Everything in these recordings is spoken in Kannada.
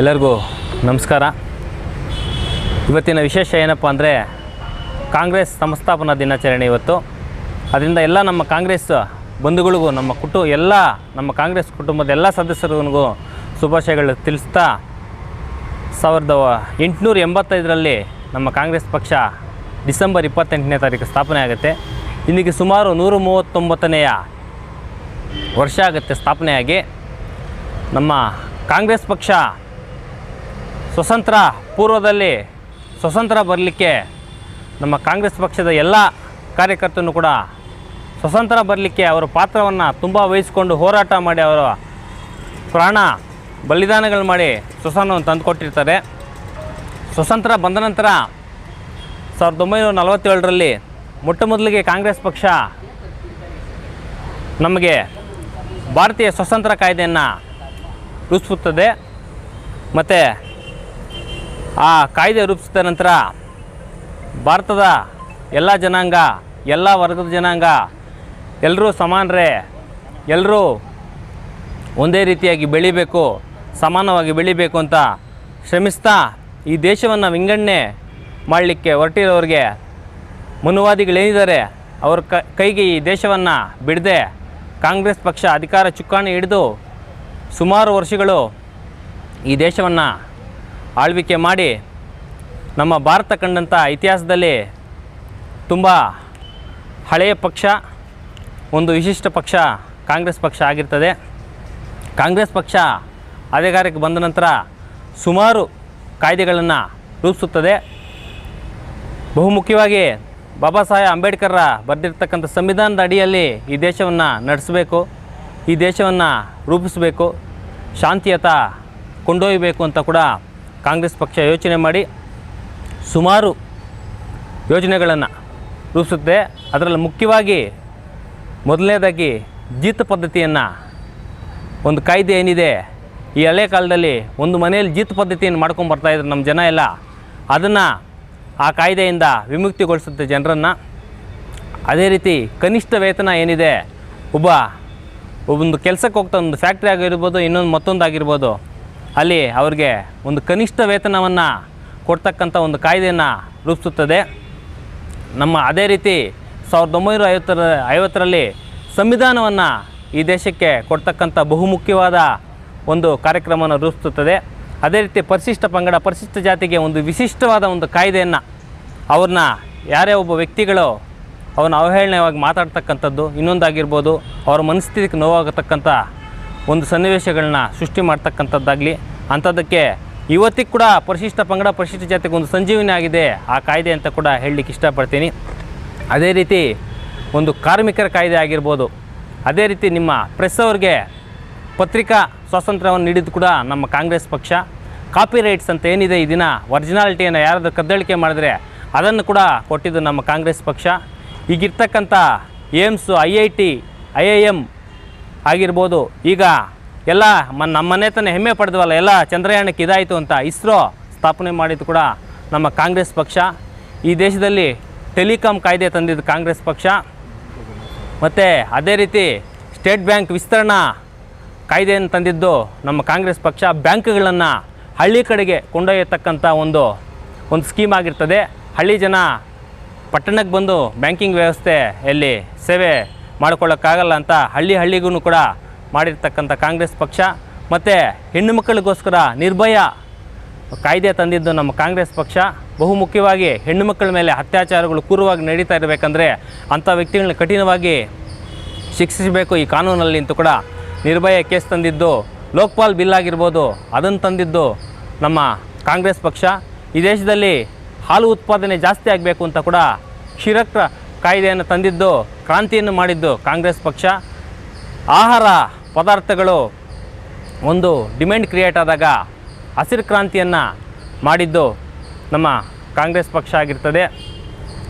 ಎಲ್ಲರಿಗೂ ನಮಸ್ಕಾರ. ಇವತ್ತಿನ ವಿಶೇಷ ಏನಪ್ಪ ಅಂದರೆ ಕಾಂಗ್ರೆಸ್ ಸಂಸ್ಥಾಪನಾ ದಿನಾಚರಣೆ ಇವತ್ತು. ಅದರಿಂದ ಎಲ್ಲ ನಮ್ಮ ಕಾಂಗ್ರೆಸ್ ಬಂಧುಗಳಿಗೂ, ನಮ್ಮ ಕುಟು, ಎಲ್ಲ ನಮ್ಮ ಕಾಂಗ್ರೆಸ್ ಕುಟುಂಬದ ಎಲ್ಲ ಸದಸ್ಯರಿಗೂ ಶುಭಾಶಯಗಳು ತಿಳಿಸ್ತಾ ಸಾವಿರದ ಎಂಟುನೂರ ಎಂಬತ್ತೈದರಲ್ಲಿ ನಮ್ಮ ಕಾಂಗ್ರೆಸ್ ಪಕ್ಷ ಡಿಸೆಂಬರ್ ಇಪ್ಪತ್ತೆಂಟನೇ ತಾರೀಕು ಸ್ಥಾಪನೆ ಆಗುತ್ತೆ. ಇಲ್ಲಿಗೆ ಸುಮಾರು ನೂರ ಮೂವತ್ತೊಂಬತ್ತನೆಯ ವರ್ಷ ಆಗುತ್ತೆ ಸ್ಥಾಪನೆಯಾಗಿ. ನಮ್ಮ ಕಾಂಗ್ರೆಸ್ ಪಕ್ಷ ಸ್ವತಂತ್ರ ಪೂರ್ವದಲ್ಲಿ ಸ್ವತಂತ್ರ ಬರಲಿಕ್ಕೆ ನಮ್ಮ ಕಾಂಗ್ರೆಸ್ ಪಕ್ಷದ ಎಲ್ಲ ಕಾರ್ಯಕರ್ತರು ಕೂಡ ಸ್ವತಂತ್ರ ಬರಲಿಕ್ಕೆ ಅವರ ಪಾತ್ರವನ್ನು ತುಂಬ ವಹಿಸಿಕೊಂಡು ಹೋರಾಟ ಮಾಡಿ ಅವರ ಪ್ರಾಣ ಬಲಿದಾನಗಳು ಮಾಡಿ ಸ್ವಸನವನ್ನು ತಂದುಕೊಟ್ಟಿರ್ತಾರೆ. ಸ್ವತಂತ್ರ ಬಂದ ನಂತರ ಸಾವಿರದ ಒಂಬೈನೂರ ನಲವತ್ತೇಳರಲ್ಲಿ ಮೊಟ್ಟ ಮೊದಲಿಗೆ ಕಾಂಗ್ರೆಸ್ ಪಕ್ಷ ನಮಗೆ ಭಾರತೀಯ ಸ್ವತಂತ್ರ ಕಾಯ್ದೆಯನ್ನು ರೂಪಿಸುತ್ತದೆ. ಮತ್ತು ಆ ಕಾಯ್ದೆ ರೂಪಿಸಿದ ನಂತರ ಭಾರತದ ಎಲ್ಲ ಜನಾಂಗ, ಎಲ್ಲ ವರ್ಗದ ಜನಾಂಗ ಎಲ್ಲರೂ ಸಮಾನರೇ ಎಲ್ಲರೂ ಒಂದೇ ರೀತಿಯಾಗಿ ಬೆಳಿಬೇಕು, ಸಮಾನವಾಗಿ ಬೆಳಿಬೇಕು ಅಂತ ಶ್ರಮಿಸ್ತಾ ಈ ದೇಶವನ್ನು ವಿಂಗಡಣೆ ಮಾಡಲಿಕ್ಕೆ ಹೊರಟಿರೋರಿಗೆ ಮುನುವಾದಿಗಳೇನಿದ್ದಾರೆ, ಅವ್ರ ಕೈಗೆ ಈ ದೇಶವನ್ನು ಬಿಡದೆ ಕಾಂಗ್ರೆಸ್ ಪಕ್ಷ ಅಧಿಕಾರ ಚುಕ್ಕಾಣಿ ಹಿಡಿದು ಸುಮಾರು ವರ್ಷಗಳು ಈ ದೇಶವನ್ನು ಆಳ್ವಿಕೆ ಮಾಡಿ ನಮ್ಮ ಭಾರತ ಕಂಡಂಥ ಇತಿಹಾಸದಲ್ಲಿ ತುಂಬ ಹಳೆಯ ಪಕ್ಷ, ಒಂದು ವಿಶಿಷ್ಟ ಪಕ್ಷ ಕಾಂಗ್ರೆಸ್ ಪಕ್ಷ ಆಗಿರ್ತದೆ. ಕಾಂಗ್ರೆಸ್ ಪಕ್ಷ ಅಧಿಕಾರಕ್ಕೆ ಬಂದ ನಂತರ ಸುಮಾರು ಕಾಯ್ದೆಗಳನ್ನು ರೂಪಿಸುತ್ತದೆ. ಬಹುಮುಖ್ಯವಾಗಿ ಬಾಬಾ ಸಾಹೇಬ್ ಅಂಬೇಡ್ಕರ್ರ ಬರೆದಿರ್ತಕ್ಕಂಥ ಸಂವಿಧಾನದ ಅಡಿಯಲ್ಲಿ ಈ ದೇಶವನ್ನು ನಡೆಸಬೇಕು, ಈ ದೇಶವನ್ನು ರೂಪಿಸಬೇಕು ಶಾಂತಿಯತ ಕೊಂಡೊಯ್ಯಬೇಕು ಅಂತ ಕೂಡ ಕಾಂಗ್ರೆಸ್ ಪಕ್ಷ ಯೋಚನೆ ಮಾಡಿ ಸುಮಾರು ಯೋಜನೆಗಳನ್ನು ರೂಪಿಸುತ್ತೆ. ಅದರಲ್ಲಿ ಮುಖ್ಯವಾಗಿ ಮೊದಲನೇದಾಗಿ ಜೀತ ಪದ್ಧತಿಯನ್ನು ಒಂದು ಕಾಯ್ದೆ ಏನಿದೆ, ಈ ಹಳೆ ಕಾಲದಲ್ಲಿ ಒಂದು ಮನೆಯಲ್ಲಿ ಜೀತ ಪದ್ಧತಿಯನ್ನು ಮಾಡ್ಕೊಂಡು ಬರ್ತಾಯಿದ್ರು ನಮ್ಮ ಜನ ಎಲ್ಲ. ಅದನ್ನು ಆ ಕಾಯ್ದೆಯಿಂದ ವಿಮುಕ್ತಿಗೊಳಿಸುತ್ತೆ ಜನರನ್ನು. ಅದೇ ರೀತಿ ಕನಿಷ್ಠ ವೇತನ ಏನಿದೆ, ಒಬ್ಬ, ಒಬ್ಬೊಂದು ಕೆಲಸಕ್ಕೆ ಹೋಗ್ತಾ ಒಂದು ಫ್ಯಾಕ್ಟ್ರಿ ಆಗಿರ್ಬೋದು, ಇನ್ನೊಂದು ಮತ್ತೊಂದು ಆಗಿರ್ಬೋದು ಅಲ್ಲಿ ಅವ್ರಿಗೆ ಒಂದು ಕನಿಷ್ಠ ವೇತನವನ್ನು ಕೊಡ್ತಕ್ಕಂಥ ಒಂದು ಕಾಯ್ದೆಯನ್ನು ರೂಪಿಸುತ್ತದೆ. ನಮ್ಮ ಅದೇ ರೀತಿ ಸಾವಿರದ ಒಂಬೈನೂರ ಐವತ್ತರ ಐವತ್ತರಲ್ಲಿ ಸಂವಿಧಾನವನ್ನು ಈ ದೇಶಕ್ಕೆ ಕೊಡ್ತಕ್ಕಂಥ ಬಹುಮುಖ್ಯವಾದ ಒಂದು ಕಾರ್ಯಕ್ರಮವನ್ನು ರೂಪಿಸುತ್ತದೆ. ಅದೇ ರೀತಿ ಪರಿಶಿಷ್ಟ ಪಂಗಡ, ಪರಿಶಿಷ್ಟ ಜಾತಿಗೆ ಒಂದು ವಿಶಿಷ್ಟವಾದ ಒಂದು ಕಾಯ್ದೆಯನ್ನು ಅವ್ರನ್ನ ಯಾರೇ ಒಬ್ಬ ವ್ಯಕ್ತಿಗಳು ಅವನ ಅವಹೇಳನವಾಗಿ ಮಾತಾಡ್ತಕ್ಕಂಥದ್ದು ಇನ್ನೊಂದಾಗಿರ್ಬೋದು. ಅವರ ಮನಸ್ಥಿತಿಗೆ ನೋವಾಗತಕ್ಕಂಥ ಒಂದು ಸನ್ನಿವೇಶಗಳನ್ನ ಸೃಷ್ಟಿ ಮಾಡ್ತಕ್ಕಂಥದ್ದಾಗಲಿ, ಅಂಥದ್ದಕ್ಕೆ ಇವತ್ತಿಗೆ ಕೂಡ ಪರಿಶಿಷ್ಟ ಪಂಗಡ, ಪರಿಶಿಷ್ಟ ಜಾತಿಗೆ ಒಂದು ಸಂಜೀವಿನಿ ಆಗಿದೆ, ಆ ಕಾಯ್ದೆ ಅಂತ ಕೂಡ ಹೇಳಲಿಕ್ಕೆ ಇಷ್ಟಪಡ್ತೀನಿ. ಅದೇ ರೀತಿ ಒಂದು ಕಾರ್ಮಿಕರ ಕಾಯ್ದೆ ಆಗಿರ್ಬೋದು. ಅದೇ ರೀತಿ ನಿಮ್ಮ ಪ್ರೆಸ್ ಅವ್ರಿಗೆ ಪತ್ರಿಕಾ ಸ್ವಾತಂತ್ರ್ಯವನ್ನು ನೀಡಿದ್ದು ಕೂಡ ನಮ್ಮ ಕಾಂಗ್ರೆಸ್ ಪಕ್ಷ. ಕಾಪಿ ರೈಟ್ಸ್ ಅಂತ ಏನಿದೆ ಈ ದಿನ, ಒರಿಜಿನಾಲಿಟಿಯನ್ನು ಯಾರಾದರೂ ಕದ್ದಳಿಕೆ ಮಾಡಿದ್ರೆ ಅದನ್ನು ಕೂಡ ಕೊಟ್ಟಿದ್ದು ನಮ್ಮ ಕಾಂಗ್ರೆಸ್ ಪಕ್ಷ. ಈಗಿರ್ತಕ್ಕಂಥ AIIMS, I I T, I I M ಆಗಿರ್ಬೋದು. ಈಗ ಎಲ್ಲ ಮ ನಮ್ಮ ಮನೆ ತಾನೇ ಹೆಮ್ಮೆ ಪಡೆದವಲ್ಲ, ಎಲ್ಲ ಚಂದ್ರಯಾನಕ್ಕೆ ಇದಾಯಿತು ಅಂತ ಇಸ್ರೋ ಸ್ಥಾಪನೆ ಮಾಡಿದ್ದು ಕೂಡ ನಮ್ಮ ಕಾಂಗ್ರೆಸ್ ಪಕ್ಷ. ಈ ದೇಶದಲ್ಲಿ ಟೆಲಿಕಾಂ ಕಾಯ್ದೆ ತಂದಿದ್ದು ಕಾಂಗ್ರೆಸ್ ಪಕ್ಷ. ಮತ್ತು ಅದೇ ರೀತಿ ಸ್ಟೇಟ್ ಬ್ಯಾಂಕ್ ವಿಸ್ತರಣಾ ಕಾಯ್ದೆಯನ್ನು ತಂದಿದ್ದು ನಮ್ಮ ಕಾಂಗ್ರೆಸ್ ಪಕ್ಷ. ಬ್ಯಾಂಕ್ಗಳನ್ನು ಹಳ್ಳಿ ಕಡೆಗೆ ಕೊಂಡೊಯ್ಯತಕ್ಕಂಥ ಒಂದು ಒಂದು ಸ್ಕೀಮ್ ಆಗಿರ್ತದೆ. ಹಳ್ಳಿ ಜನ ಪಟ್ಟಣಕ್ಕೆ ಬಂದು ಬ್ಯಾಂಕಿಂಗ್ ವ್ಯವಸ್ಥೆಯಲ್ಲಿ ಸೇವೆ ಮಾಡ್ಕೊಳ್ಳೋಕ್ಕಾಗಲ್ಲ ಅಂತ ಹಳ್ಳಿ ಹಳ್ಳಿಗೂ ಕೂಡ ಮಾಡಿರ್ತಕ್ಕಂಥ ಕಾಂಗ್ರೆಸ್ ಪಕ್ಷ ಮತ್ತು ಹೆಣ್ಣು ಮಕ್ಕಳಿಗೋಸ್ಕರ ನಿರ್ಭಯ ಕಾಯ್ದೆ ತಂದಿದ್ದು ನಮ್ಮ ಕಾಂಗ್ರೆಸ್ ಪಕ್ಷ. ಬಹುಮುಖ್ಯವಾಗಿ ಹೆಣ್ಣು ಮಕ್ಕಳ ಮೇಲೆ ಅತ್ಯಾಚಾರಗಳು ಕ್ರೂರವಾಗಿ ನಡೀತಾ ಇರಬೇಕಂದ್ರೆ ಅಂಥ ವ್ಯಕ್ತಿಗಳನ್ನ ಕಠಿಣವಾಗಿ ಶಿಕ್ಷಿಸಬೇಕು ಈ ಕಾನೂನಲ್ಲಿ ಅಂತೂ ಕೂಡ ನಿರ್ಭಯ ಕೇಸ್ ತಂದಿದ್ದು. ಲೋಕ್ಪಾಲ್ ಬಿಲ್ ಆಗಿರ್ಬೋದು, ಅದನ್ನು ತಂದಿದ್ದು ನಮ್ಮ ಕಾಂಗ್ರೆಸ್ ಪಕ್ಷ. ಈ ದೇಶದಲ್ಲಿ ಹಾಲು ಉತ್ಪಾದನೆ ಜಾಸ್ತಿ ಆಗಬೇಕು ಅಂತ ಕೂಡ ಕ್ಷೀರಕ ಕಾಯ್ದೆಯನ್ನು ತಂದಿದ್ದು, ಕ್ರಾಂತಿಯನ್ನು ಮಾಡಿದ್ದು ಕಾಂಗ್ರೆಸ್ ಪಕ್ಷ. ಆಹಾರ ಪದಾರ್ಥಗಳು ಒಂದು ಡಿಮ್ಯಾಂಡ್ ಕ್ರಿಯೇಟ್ ಆದಾಗ ಹಸಿರು ಕ್ರಾಂತಿಯನ್ನು ಮಾಡಿದ್ದು ನಮ್ಮ ಕಾಂಗ್ರೆಸ್ ಪಕ್ಷ ಆಗಿರ್ತದೆ.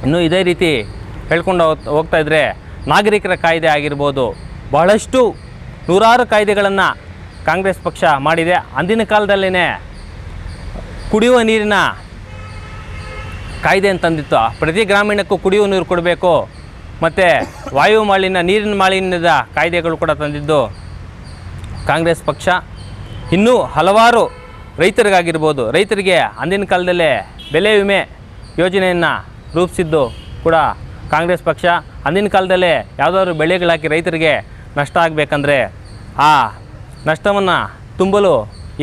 ಇನ್ನು ಇದೇ ರೀತಿ ಹೇಳ್ಕೊಂಡು ಹೋಗ್- ಹೋಗ್ತಾ ಇದ್ದರೆ ನಾಗರಿಕರ ಕಾಯ್ದೆ ಆಗಿರ್ಬೋದು. ಬಹಳಷ್ಟು ನೂರಾರು ಕಾಯ್ದೆಗಳನ್ನು ಕಾಂಗ್ರೆಸ್ ಪಕ್ಷ ಮಾಡಿದೆ. ಅಂದಿನ ಕಾಲದಲ್ಲೇ ಕುಡಿಯುವ ನೀರಿನ ಕಾಯ್ದೆ ಅಂತಂದಿತ್ತು ಪ್ರತಿ ಗ್ರಾಮೀಣಕ್ಕೂ ಕುಡಿಯುವ ನೀರು ಕೊಡಬೇಕು. ಮತ್ತು ವಾಯು ಮಾಲಿನ್ಯ, ನೀರಿನ ಮಾಲಿನ್ಯದ ಕಾಯ್ದೆಗಳು ಕೂಡ ತಂದಿದ್ದು. ಕಾಂಗ್ರೆಸ್ ಪಕ್ಷ. ಇನ್ನೂ ಹಲವಾರು ರೈತರಿಗಾಗಿರ್ಬೋದು. ರೈತರಿಗೆ ಅಂದಿನ ಕಾಲದಲ್ಲೇ ಬೆಲೆ ವಿಮೆ ಯೋಜನೆಯನ್ನು ರೂಪಿಸಿದ್ದು ಕೂಡ ಕಾಂಗ್ರೆಸ್ ಪಕ್ಷ. ಅಂದಿನ ಕಾಲದಲ್ಲೇ ಯಾವುದಾದ್ರು ಬೆಳೆಗಳಾಕಿ ರೈತರಿಗೆ ನಷ್ಟ ಆಗಬೇಕಂದ್ರೆ ಆ ನಷ್ಟವನ್ನು ತುಂಬಲು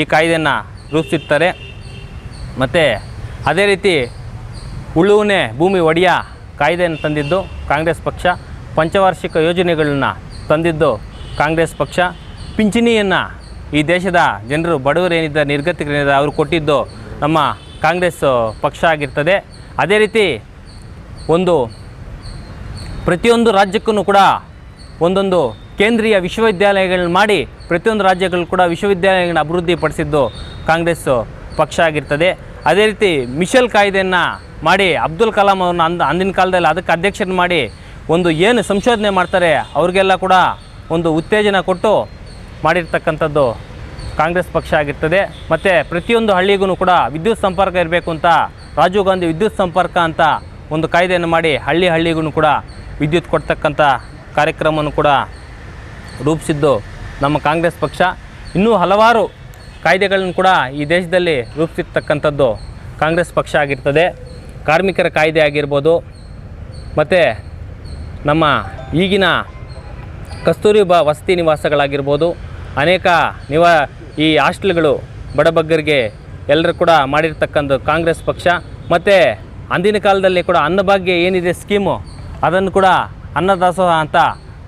ಈ ಕಾಯ್ದೆಯನ್ನು ರೂಪಿಸಿರ್ತಾರೆ. ಮತ್ತು ಅದೇ ರೀತಿ ಉಳುವನೆ ಭೂಮಿ ಒಡೆಯ ಕಾಯ್ದೆಯನ್ನು ತಂದಿದ್ದು ಕಾಂಗ್ರೆಸ್ ಪಕ್ಷ, ಪಂಚವಾರ್ಷಿಕ ಯೋಜನೆಗಳನ್ನು ತಂದಿದ್ದು ಕಾಂಗ್ರೆಸ್ ಪಕ್ಷ. ಪಿಂಚಣಿಯನ್ನು ಈ ದೇಶದ ಜನರು ಬಡವರೇನಿದ್ದ ನಿರ್ಗತಿಕರೇನಿದ್ದ ಅವರು ಕೊಟ್ಟಿದ್ದು ನಮ್ಮ ಕಾಂಗ್ರೆಸ್ ಪಕ್ಷ ಆಗಿರ್ತದೆ. ಅದೇ ರೀತಿ ಒಂದು ಪ್ರತಿಯೊಂದು ರಾಜ್ಯಕ್ಕೂ ಕೂಡ ಒಂದೊಂದು ಕೇಂದ್ರೀಯ ವಿಶ್ವವಿದ್ಯಾಲಯಗಳನ್ನ ಮಾಡಿ ಪ್ರತಿಯೊಂದು ರಾಜ್ಯಗಳು ಕೂಡ ವಿಶ್ವವಿದ್ಯಾಲಯಗಳನ್ನ ಅಭಿವೃದ್ಧಿಪಡಿಸಿದ್ದು ಕಾಂಗ್ರೆಸ್ ಪಕ್ಷ ಆಗಿರ್ತದೆ. ಅದೇ ರೀತಿ ಮಿಷಲ್ ಕಾಯ್ದೆಯನ್ನು ಮಾಡಿ ಅಬ್ದುಲ್ ಕಲಾಂ ಅವ್ರನ್ನ ಅಂದ ಅಂದಿನ ಕಾಲದಲ್ಲಿ ಅದಕ್ಕೆ ಅಧ್ಯಕ್ಷನ ಮಾಡಿ ಒಂದು ಏನು ಸಂಶೋಧನೆ ಮಾಡ್ತಾರೆ ಅವ್ರಿಗೆಲ್ಲ ಕೂಡ ಒಂದು ಉತ್ತೇಜನ ಕೊಟ್ಟು ಮಾಡಿರ್ತಕ್ಕಂಥದ್ದು ಕಾಂಗ್ರೆಸ್ ಪಕ್ಷ ಆಗಿರ್ತದೆ. ಮತ್ತು ಪ್ರತಿಯೊಂದು ಹಳ್ಳಿಗೂ ಕೂಡ ವಿದ್ಯುತ್ ಸಂಪರ್ಕ ಇರಬೇಕು ಅಂತ, ರಾಜೀವ್ ಗಾಂಧಿ ವಿದ್ಯುತ್ ಸಂಪರ್ಕ ಅಂತ ಒಂದು ಕಾಯ್ದೆಯನ್ನು ಮಾಡಿ ಹಳ್ಳಿ ಹಳ್ಳಿಗೂ ಕೂಡ ವಿದ್ಯುತ್ ಕೊಡ್ತಕ್ಕಂಥ ಕಾರ್ಯಕ್ರಮವನ್ನು ಕೂಡ ರೂಪಿಸಿದ್ದು ನಮ್ಮ ಕಾಂಗ್ರೆಸ್ ಪಕ್ಷ. ಇನ್ನೂ ಹಲವಾರು ಕಾಯ್ದೆಗಳನ್ನು ಕೂಡ ಈ ದೇಶದಲ್ಲಿ ರೂಪಿಸಿರ್ತಕ್ಕಂಥದ್ದು ಕಾಂಗ್ರೆಸ್ ಪಕ್ಷ ಆಗಿರ್ತದೆ. ಕಾರ್ಮಿಕರ ಕಾಯ್ದೆ ಆಗಿರ್ಬೋದು, ಮತ್ತು ನಮ್ಮ ಈಗಿನ ಕಸ್ತೂರಿಬಾ ವಸತಿ ನಿವಾಸಗಳಾಗಿರ್ಬೋದು, ಅನೇಕ ನಿವಾ ಈ ಹಾಸ್ಟೆಲ್ಗಳು ಬಡಬಗ್ಗರಿಗೆ ಎಲ್ಲರೂ ಕೂಡ ಮಾಡಿರ್ತಕ್ಕಂಥ ಕಾಂಗ್ರೆಸ್ ಪಕ್ಷ, ಮತ್ತು ಅಂದಿನ ಕಾಲದಲ್ಲಿ ಕೂಡ ಅನ್ನಭಾಗ್ಯ ಏನಿದೆ, ಸ್ಕೀಮು ಅದನ್ನು ಕೂಡ ಅನ್ನದಾಸೋಹ ಅಂತ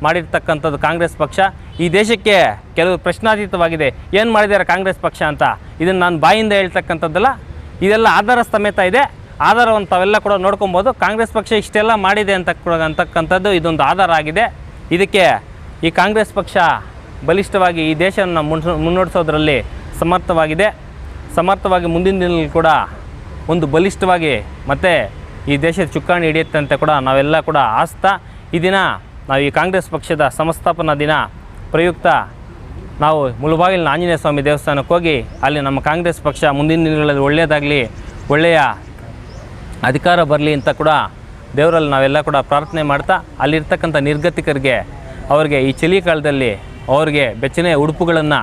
ಮಾಡಿರ್ತಕ್ಕಂಥದ್ದು ಕಾಂಗ್ರೆಸ್ ಪಕ್ಷ. ಈ ದೇಶಕ್ಕೆ ಕೆಲವು ಪ್ರಶ್ನಾತೀತವಾಗಿದೆ. ಏನು ಮಾಡಿದ್ದಾರೆ ಕಾಂಗ್ರೆಸ್ ಪಕ್ಷ ಅಂತ? ಇದನ್ನು ನಾನು ಬಾಯಿಂದ ಹೇಳ್ತಕ್ಕಂಥದ್ದಲ್ಲ. ಇದೆಲ್ಲ ಆಧಾರ ಸಮೇತ ಇದೆ. ಆಧಾರವನ್ನು ತಾವೆಲ್ಲ ಕೂಡ ನೋಡ್ಕೊಬೋದು. ಕಾಂಗ್ರೆಸ್ ಪಕ್ಷ ಇಷ್ಟೆಲ್ಲ ಮಾಡಿದೆ ಅಂತ ಅಂತಕ್ಕಂಥದ್ದು ಇದೊಂದು ಆಧಾರ ಆಗಿದೆ. ಇದಕ್ಕೆ ಈ ಕಾಂಗ್ರೆಸ್ ಪಕ್ಷ ಬಲಿಷ್ಠವಾಗಿ ಈ ದೇಶವನ್ನು ಮುನ್, ಮುನ್ನಡೆಸೋದ್ರಲ್ಲಿ ಸಮರ್ಥವಾಗಿದೆ. ಸಮರ್ಥವಾಗಿ ಮುಂದಿನ ದಿನದಲ್ಲಿ ಕೂಡ ಒಂದು ಬಲಿಷ್ಠವಾಗಿ ಮತ್ತು ಈ ದೇಶದ ಚುಕ್ಕಾಣಿ ಹಿಡಿಯುತ್ತೆ ಅಂತ ಕೂಡ ನಾವೆಲ್ಲ ಕೂಡ ಆಸ್ತಾ. ಈ ದಿನ ನಾವು ಈ ಕಾಂಗ್ರೆಸ್ ಪಕ್ಷದ ಸಂಸ್ಥಾಪನಾ ದಿನ ಪ್ರಯುಕ್ತ ನಾವು ಮುಳುಬಾಗಿಲಿನ ಆಂಜನೇಯ ಸ್ವಾಮಿ ದೇವಸ್ಥಾನಕ್ಕೆ ಹೋಗಿ ಅಲ್ಲಿ ನಮ್ಮ ಕಾಂಗ್ರೆಸ್ ಪಕ್ಷ ಮುಂದಿನ ದಿನಗಳಲ್ಲಿ ಒಳ್ಳೆಯದಾಗಲಿ, ಒಳ್ಳೆಯ ಅಧಿಕಾರ ಬರಲಿ ಅಂತ ಕೂಡ ದೇವರಲ್ಲಿ ನಾವೆಲ್ಲ ಕೂಡ ಪ್ರಾರ್ಥನೆ ಮಾಡ್ತಾ ಅಲ್ಲಿರ್ತಕ್ಕಂಥ ನಿರ್ಗತಿಕರಿಗೆ, ಅವರಿಗೆ ಈ ಚಳಿ ಕಾಲದಲ್ಲಿ ಅವರಿಗೆ ಬೆಚ್ಚನೆ ಉಡುಪುಗಳನ್ನು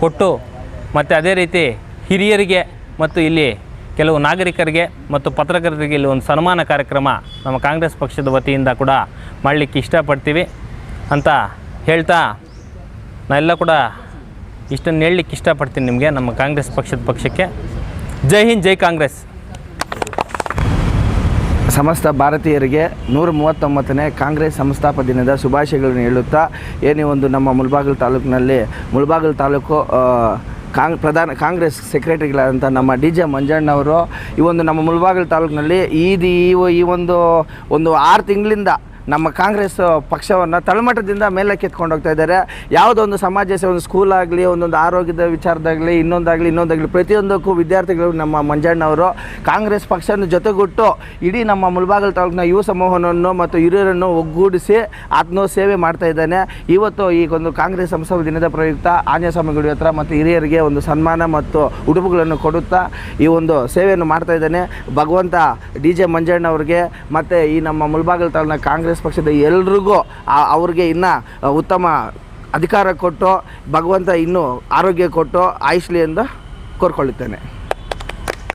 ಕೊಟ್ಟು ಮತ್ತು ಅದೇ ರೀತಿ ಹಿರಿಯರಿಗೆ ಮತ್ತು ಇಲ್ಲಿ ಕೆಲವು ನಾಗರಿಕರಿಗೆ ಮತ್ತು ಪತ್ರಕರ್ತರಿಗೆ ಇಲ್ಲಿ ಒಂದು ಸನ್ಮಾನ ಕಾರ್ಯಕ್ರಮ ನಮ್ಮ ಕಾಂಗ್ರೆಸ್ ಪಕ್ಷದ ವತಿಯಿಂದ ಕೂಡ ಮಾಡಲಿಕ್ಕೆ ಇಷ್ಟಪಡ್ತೀವಿ ಅಂತ ಹೇಳ್ತಾ ನಾನೆಲ್ಲ ಕೂಡ ಇಷ್ಟನ್ನು ಹೇಳಲಿಕ್ಕೆ ಇಷ್ಟಪಡ್ತೀನಿ ನಿಮಗೆ ನಮ್ಮ ಕಾಂಗ್ರೆಸ್ ಪಕ್ಷದ ಪಕ್ಷಕ್ಕೆ. ಜೈ ಹಿಂದ್, ಜೈ ಕಾಂಗ್ರೆಸ್. ಸಮಸ್ತ ಭಾರತೀಯರಿಗೆ ನೂರ ಮೂವತ್ತೊಂಬತ್ತನೇ ಕಾಂಗ್ರೆಸ್ ಸಂಸ್ಥಾಪ ದಿನದ ಶುಭಾಶಯಗಳನ್ನು ಹೇಳುತ್ತಾ, ಏನೇ ಒಂದು ನಮ್ಮ ಮುಳಬಾಗಿಲು ತಾಲೂಕಿನಲ್ಲಿ ಮುಳಬಾಗಿಲು ತಾಲೂಕು ಕಾಂಗ್, ಪ್ರಧಾನ ಕಾಂಗ್ರೆಸ್ ಸೆಕ್ರೆಟರಿಗಳಾದಂಥ ನಮ್ಮ ಡಿ ಜೆ ಮಂಜಣ್ಣವರು ಈ ಒಂದು ನಮ್ಮ ಮುಳಬಾಗಿಲು ತಾಲೂಕಿನಲ್ಲಿ ಈ ಈ ಒಂದು ಒಂದು ಆರು ತಿಂಗಳಿಂದ ನಮ್ಮ ಕಾಂಗ್ರೆಸ್ ಪಕ್ಷವನ್ನು ತಳಮಟ್ಟದಿಂದ ಮೇಲಕ್ಕೆ ಎತ್ಕೊಂಡು ಹೋಗ್ತಾ ಇದ್ದಾರೆ. ಯಾವುದೊಂದು ಸಮಾಜ ಸೇವೆ, ಒಂದು ಸ್ಕೂಲ್ ಆಗಲಿ, ಒಂದೊಂದು ಆರೋಗ್ಯದ ವಿಚಾರದಾಗಲಿ, ಇನ್ನೊಂದಾಗಲಿ ಇನ್ನೊಂದಾಗಲಿ, ಪ್ರತಿಯೊಂದಕ್ಕೂ ವಿದ್ಯಾರ್ಥಿಗಳು ನಮ್ಮ ಮಂಜಣ್ಣವರು. ಕಾಂಗ್ರೆಸ್ ಪಕ್ಷನ ಜೊತೆಗೂಟ್ಟು ಇಡೀ ನಮ್ಮ ಮುಳಬಾಗಲ್ ತಾಲೂಕಿನ ಯುವ ಸಮೂಹವನ್ನು ಮತ್ತು ಹಿರಿಯರನ್ನು ಒಗ್ಗೂಡಿಸಿ ಆತ್ಮ ಸೇವೆ ಮಾಡ್ತಾ ಇದ್ದಾನೆ. ಇವತ್ತು ಈ ಒಂದು ಕಾಂಗ್ರೆಸ್ ಸಂಸದ ದಿನದ ಪ್ರಯುಕ್ತ ಆಂಜನೇಯ ಹತ್ರ ಮತ್ತು ಹಿರಿಯರಿಗೆ ಒಂದು ಸನ್ಮಾನ ಮತ್ತು ಉಡುಪುಗಳನ್ನು ಕೊಡುತ್ತಾ ಈ ಒಂದು ಸೇವೆಯನ್ನು ಮಾಡ್ತಾ ಇದ್ದಾನೆ. ಭಗವಂತ ಡಿ ಜೆ ಮಂಜಣ್ಣವ್ರಿಗೆ ಮತ್ತು ಈ ನಮ್ಮ ಮುಳಬಾಗಲ್ ತಾಲೂಕಿನ ಕಾಂಗ್ರೆಸ್ ಪಕ್ಷದ ಎಲ್ರಿಗೂ ಅವ್ರಿಗೆ ಇನ್ನು ಉತ್ತಮ ಅಧಿಕಾರ ಕೊಟ್ಟು ಭಗವಂತ ಇನ್ನೂ ಆರೋಗ್ಯ ಕೊಟ್ಟು ಆಯುಷ್ಲಿ ಎಂದು ಕೋರ್ಕೊಳ್ಳುತ್ತೇನೆ.